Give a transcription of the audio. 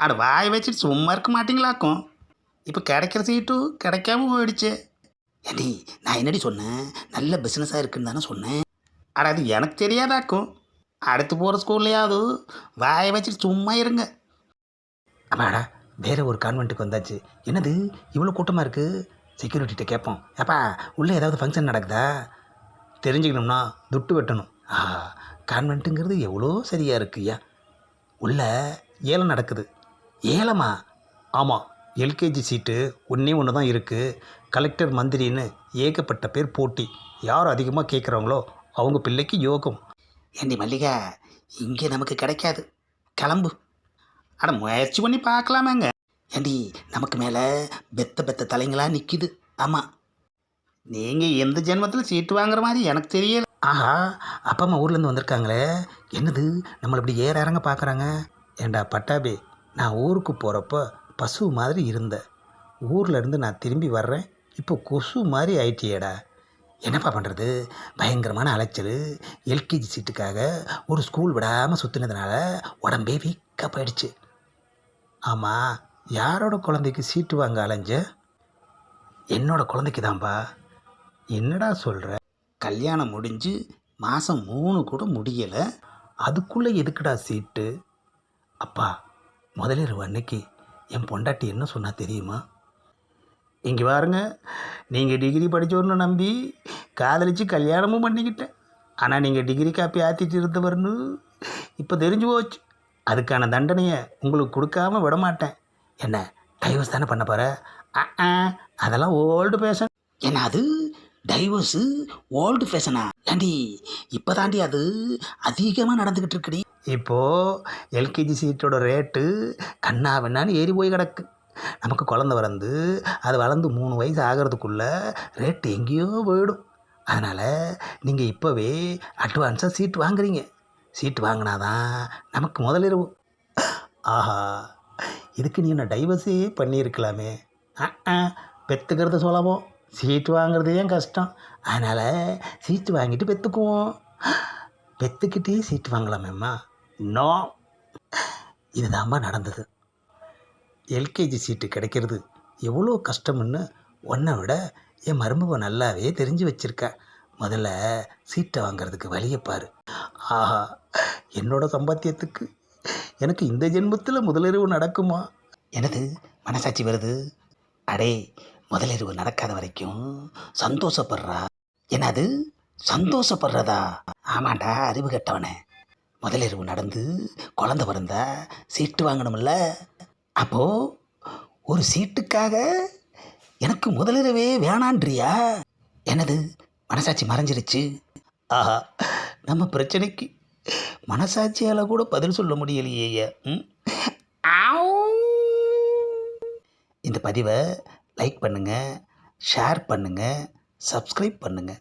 அட வாய் வச்சுட்டு சும்மா இருக்க மாட்டிங்களாக்கும். இப்போ கிடைக்கிற சீட்டும் கிடைக்காம போயிடுச்சு. ஏண்டி நான் என்னடி சொன்னேன்? நல்ல பிஸ்னஸாக இருக்குன்னு தானே சொன்னேன். அட அது எனக்கு தெரியாதாக்கும். அடுத்து போகிற ஸ்கூல்லையாவது வாயை வச்சுட்டு சும்மா இருங்க. அப்பாடா வேறு ஒரு கான்வென்ட்டுக்கு வந்தாச்சு. என்னது? இவ்வளோ கூட்டமாக இருக்குது செக்யூரிட்டிகிட்ட கேட்போம் ஏப்பா உள்ளே ஏதாவது ஃபங்க்ஷன் நடக்குதா? தெரிஞ்சுக்கணும்னா துட்டு வெட்டணும். ஆ கான்வெண்ட்டுங்கிறது எவ்வளோ சரியாக இருக்குய்யா. உள்ள ஏலம் நடக்குது. ஏலமா? ஆமாம் எல்கேஜி சீட்டு ஒன்றே ஒன்று தான் இருக்குது கலெக்டர் மந்திரின்னு ஏகப்பட்ட பேர் போட்டி. யார் அதிகமாக கேட்குறாங்களோ அவங்க பிள்ளைக்கு யோகம். ஏண்டி மல்லிகா இங்கே நமக்கு கிடைக்காது. கிளம்பு. அட முயற்சி பண்ணி பார்க்கலாமேங்க. ஏண்டி நமக்கு மேலே பெத்த பெத்த தலைங்களா நிற்கிது ஆமாம் நீங்கள் எந்த ஜென்மத்தில் சீட்டு வாங்குற மாதிரி எனக்கு தெரியல. ஆஹா அப்பா அம்மா ஊர்லேருந்து வந்திருக்காங்களே. என்னது நம்மளை இப்படி ஏற இறங்க பார்க்குறாங்க? ஏண்டா பட்டாபி நான் ஊருக்கு போகிறப்ப பசு மாதிரி இருந்தேன் ஊரில் இருந்து நான் திரும்பி வர்றேன். இப்போ கொசு மாதிரி ஆயிட்டியேடா. என்னப்பா பண்ணுறது பயங்கரமான அலைச்சல். எல்கேஜி சீட்டுக்காக ஒரு ஸ்கூல் விடாமல் சுற்றினதுனால உடம்பே வீக்காக போயிடுச்சு. ஆமாம் யாரோட குழந்தைக்கு சீட்டு வாங்க அலைஞ்ச? என்னோடய குழந்தைக்கு தான்ப்பா என்னடா சொல்கிற கல்யாணம் முடிஞ்சு மாதம் மூணு கூட முடியலை. அதுக்குள்ளே எதுக்குடா சீட்டு? அப்பா முதலிரவு அன்னைக்கு என் பொண்டாட்டி என்ன சொன்னால் தெரியுமா? இங்கே பாருங்க நீங்கள் டிகிரி படித்தோன்னு நம்பி காதலிச்சு கல்யாணமும் பண்ணிக்கிட்டேன். ஆனால் நீங்கள் டிகிரி காப்பி ஆற்றிட்டு இருந்தவர்னு இப்போ தெரிஞ்சு போச்சு. அதுக்கான தண்டனையை உங்களுக்கு கொடுக்காம விட மாட்டேன் என்ன டைவர்ஸ் தானே பண்ண போகிற ஆ அதெல்லாம் ஓல்டு ஃபேஷன் என்ன அது? டைவர்ஸு ஓல்டு ஃபேஷனா ஏண்டி இப்போ தாண்டி அது அதிகமாக நடந்துக்கிட்டு இருக்குடி. இப்போது எல்கேஜி சீட்டோட ரேட்டு கண்ணா வேணான்னு ஏறி போய் கிடக்கு. நமக்கு குழந்த வளர்ந்து அது வளர்ந்து மூணு வயசு ஆகிறதுக்குள்ளே ரேட்டு எங்கேயோ போயிடும். அதனால் நீங்கள் இப்போவே அட்வான்ஸாக சீட் வாங்குறீங்க. சீட் வாங்கினாதான் நமக்கு முதலிரவு. ஆஹா இதுக்கு நீ என்ன டைவர்ஸே பண்ணியிருக்கலாமே? ஆ பெற்றுக்கிறது சுலபம். சீட்டு வாங்குறது ஏன் கஷ்டம்? அதனால் சீட்டு வாங்கிட்டு பெற்றுக்குவோம் பெற்றுக்கிட்டே சீட்டு வாங்கலாமேம்மா? நோ. இதுதாம்மா நடந்தது. எல்கேஜி சீட்டு கிடைக்கிறது எவ்வளோ கஷ்டம்னு உன்னை விட என் மருமக நல்லாவே தெரிஞ்சு வச்சிருக்கா. முதல்ல சீட்டை வாங்குறதுக்கு வழியை பாரு. ஆஹா என்னோட சம்பாத்தியத்துக்கு எனக்கு இந்த ஜென்மத்தில் முதலிரவு நடக்குமா? எனது மனசாட்சி வருது? அடே முதலிரவு நடக்காத வரைக்கும் சந்தோஷப்படுறா. என்னது சந்தோஷப்படுறதா? ஆமாண்டா அறிவு கெட்டவனே. முதலிரவு நடந்து குழந்த பிறந்தா சீட்டு வாங்கணும்ல. அப்போது ஒரு சீட்டுக்காக எனக்கு முதலிரவே வேணான்றியா? எனது மனசாட்சி மறைஞ்சிருச்சு. ஆஹா நம்ம பிரச்சனைக்கு மனசாட்சியால் கூட பதில் சொல்ல முடியலையே ம்? இந்த பதிவை லைக் பண்ணுங்கள் ஷேர் பண்ணுங்கள் சப்ஸ்கிரைப் பண்ணுங்கள்